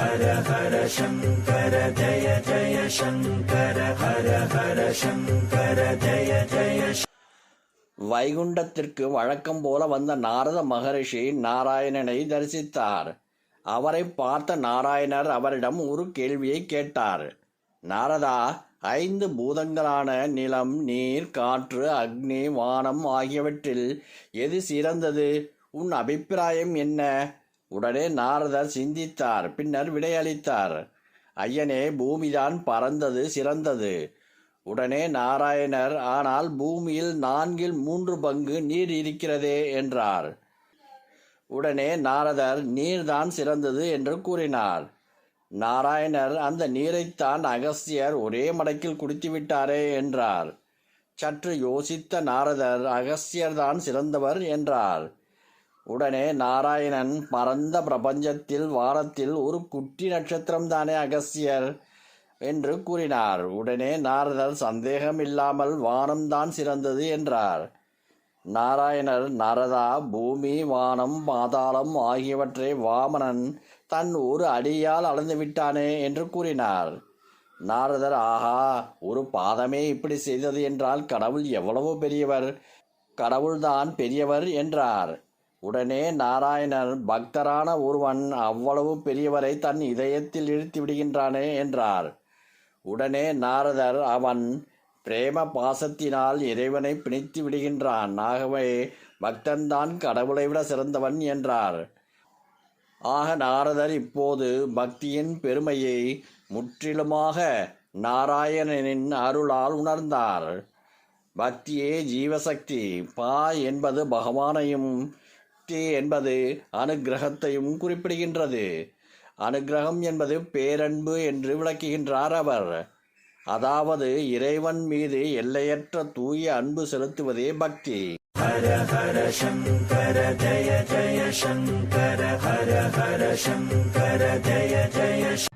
ஹர ஹர சங்கர ஜய ஜய சங்கர ஹர ஹர சங்கர ஜய ஜய வைகுண்டத்திற்கு வழக்கம் போல வந்த நாரத மகரிஷி நாராயணனை தரிசித்தார். அவரை பார்த்த நாராயணர் அவரிடம் ஒரு கேள்வியை கேட்டார். நாரதா ஐந்து பூதங்களான நிலம் நீர் காற்று அக்னி வானம் ஆகியவற்றில் எது சிறந்தது? உன் அபிப்பிராயம் என்ன? உடனே நாரதர் சிந்தித்தார் பின்னர் விடையளித்தார். ஐயனே பூமிதான் பறந்தது சிறந்தது. உடனே நாராயணர் ஆனால் பூமியில் நான்கில் மூன்று பங்கு நீர் இருக்கிறதே என்றார். உடனே நாரதர் நீர்தான் சிறந்தது என்று கூறினார். நாராயணர் அந்த நீரைத்தான் அகஸ்தியர் ஒரே மடக்கில் குடித்துவிட்டாரே என்றார். சற்று யோசித்த நாரதர் அகஸ்தியர்தான் சிறந்தவர் என்றார். உடனே நாராயணன் பரந்த பிரபஞ்சத்தில் வாரத்தில் ஒரு குட்டி நட்சத்திரம்தானே அகஸ்தியர் என்று கூறினார். உடனே நாரதர் சந்தேகம் இல்லாமல் வானம்தான் சிறந்தது என்றார். நாராயணர் நரதா பூமி வானம் பாதாளம் ஆகியவற்றை வாமனன் தன் ஒரு அடியால் அளந்து விட்டானே என்று கூறினார். நாரதர் ஆஹா ஒரு பாதமே இப்படி செய்தது என்றால் கடவுள் எவ்வளவு பெரியவர்? கடவுள்தான் பெரியவர் என்றார். உடனே நாராயணன் பக்தரான ஒருவன் அவ்வளவு பெரியவரை தன் இதயத்தில் இழுத்து விடுகின்றானே என்றார். உடனே நாரதர் அவன் பிரேம பாசத்தினால் இறைவனை பிணித்து விடுகின்றான். ஆகவே பக்தன்தான் கடவுளை விட சிறந்தவன் என்றார். ஆக நாரதர் இப்போது பக்தியின் பெருமையை முற்றிலுமாக நாராயணனின் அருளால் உணர்ந்தார். பக்தியே ஜீவசக்தி. பா என்பது பகவானையும் தி என்பது அனுகிரகத்தையும் குறிப்பிடுகின்றது. அனுகிரகம் என்பது பேரன்பு என்று விளக்குகின்றார் அவர். அதாவது இறைவன் மீது எல்லையற்ற தூய அன்பு செலுத்துவதே பக்தி. ஹர ஹர சங்கர ஜய ஜய சங்கர ஹர ஹர சங்கர ஜய ஜய